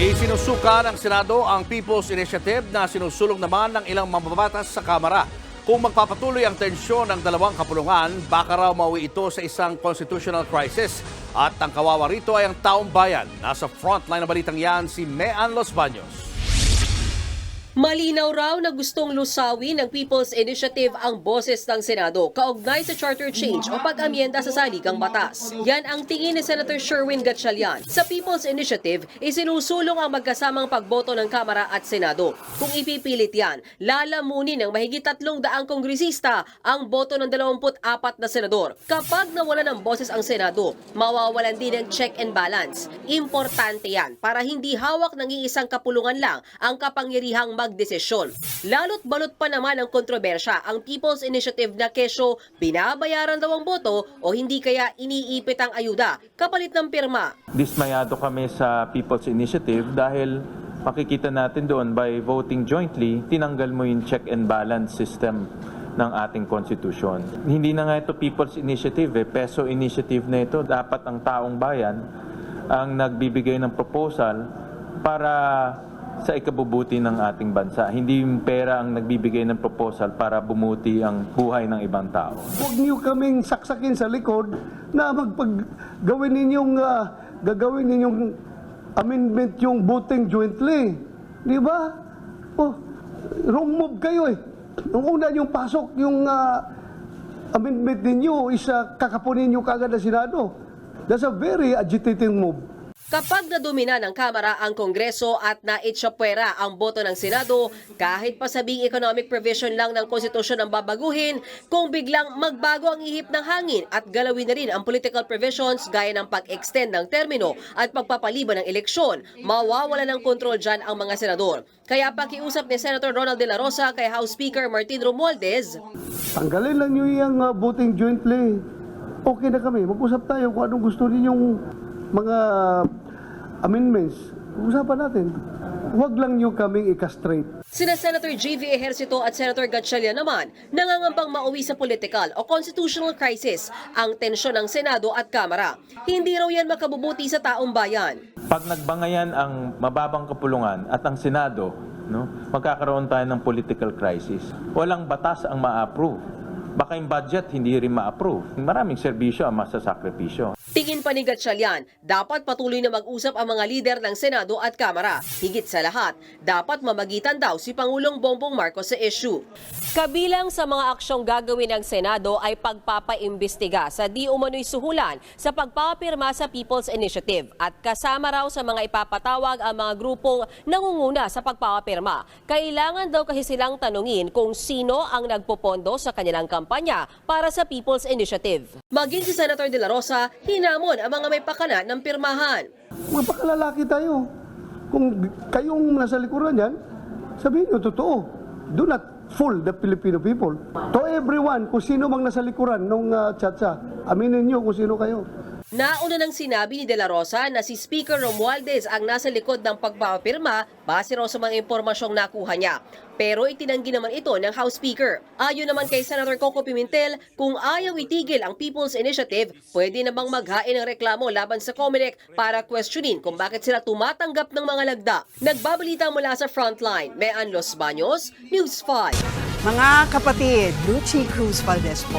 Isinusuka ng Senado ang People's Initiative na sinusulong naman ng ilang mambabatas sa Kamara. Kung magpapatuloy ang tensyon ng dalawang kapulungan, baka raw mauwi ito sa isang constitutional crisis. At ang kawawa rito ay ang taong bayan. Nasa frontline na balitang yan si Mean Los Baños. Malinaw raw na gustong lusawi ng People's Initiative ang boses ng Senado kaugnay sa charter change o pag-amyenda sa saligang batas. Yan ang tingin ni Senator Sherwin Gatchalian. Sa People's Initiative, isinusulong ang magkasamang pagboto ng Kamara at Senado. Kung ipipilit yan, lalamunin ng mahigit tatlong daang kongresista ang boto ng 24 na senador. Kapag nawala ng boses ang Senado, mawawalan din ng check and balance. Importante yan para hindi hawak ng iisang kapulungan lang ang kapangyarihang magdesisyon. Lalo't balot pa naman ang kontrobersya ang People's Initiative na kesyo binabayaran daw ang boto o hindi kaya iniipit ang ayuda kapalit ng pirma. dismayado kami sa People's Initiative dahil makikita natin doon by voting jointly, tinanggal mo yung check and balance system ng ating konstitusyon. Hindi na nga ito People's Initiative, eh, peso initiative na ito. Dapat ang taong bayan ang nagbibigay ng proposal para sa ikabubuti ng ating bansa. Hindi yung pera ang nagbibigay ng proposal para bumuti ang buhay ng ibang tao. Huwag niyo kaming saksakin sa likod na magpag gawin ninyong ah, gagawin ninyong amendment yung voting jointly. Di ba? Oh, wrong move kayo eh. Nung una yung pasok yung ah, amendment ninyo is ah, kakapunin niyo kagad na Senado. That's a very agitating move. Kapag nadumina ng Kamara ang Kongreso at naitsapwera ang boto ng Senado, kahit pa sabing economic provision lang ng konstitusyon ang babaguhin, kung biglang magbago ang ihip ng hangin at galawin na rin ang political provisions gaya ng pag-extend ng termino at pagpapaliban ng eleksyon, mawawala ng kontrol dyan ang mga senador. Kaya pakiusap ni Senator Ronald De La Rosa kay House Speaker Martin Romualdez, Tanggalin lang niyo yung ah, voting jointly. Okay na kami. Mag-usap tayo kung anong gusto ninyong mga amendments. Usapan natin. Huwag lang niyo kaming ikastrate. Sina Senator J.V. Ejercito at Senator Gatchalian naman nangangambang mauwi sa political o constitutional crisis ang tensyon ng Senado at Kamara. Hindi raw yan makabubuti sa taong bayan. Pag nagbangayan ang mababang kapulungan at ang Senado, no, magkakaroon tayo ng political crisis. Walang batas ang ma-approve. Baka yung budget hindi rin ma-approve. Maraming serbisyo ang masasakripisyo. Tingin pa ni Gatchalian, dapat patuloy na mag-usap ang mga lider ng Senado at Kamara. Higit sa lahat, dapat mamagitan daw si Pangulong Bongbong Marcos sa issue. Kabilang sa mga aksyong gagawin ng Senado ay pagpapaimbestiga sa di umano'y suhulan sa pagpapirma sa People's Initiative at kasama raw sa mga ipapatawag ang mga grupong nangunguna sa pagpapapirma. Kailangan daw kasi silang tanungin kung sino ang nagpopondo sa kanilang kampanya para sa People's Initiative. Maging si Senator De La Rosa, hinamon ang mga may pakana ng pirmahan. Magpakalalaki tayo. Kung kayong nasa likuran yan, sabihin nyo, totoo. Do not fool the Filipino people. To everyone, kung sino mang nasa likuran nung uh, chatsa, aminin nyo kung sino kayo. Nauna nang sinabi ni De La Rosa na si Speaker Romualdez ang nasa likod ng pagpapapirma base raw sa mga impormasyong nakuha niya. Pero itinanggi naman ito ng House Speaker. Ayon naman kay Senator Coco Pimentel, kung ayaw itigil ang People's Initiative, pwede namang maghain ng reklamo laban sa Comelec para questionin kung bakit sila tumatanggap ng mga lagda. Nagbabalita mula sa Frontline, Mean Los Baños, News 5. Mga kapatid, Lucy Cruz Valdez po,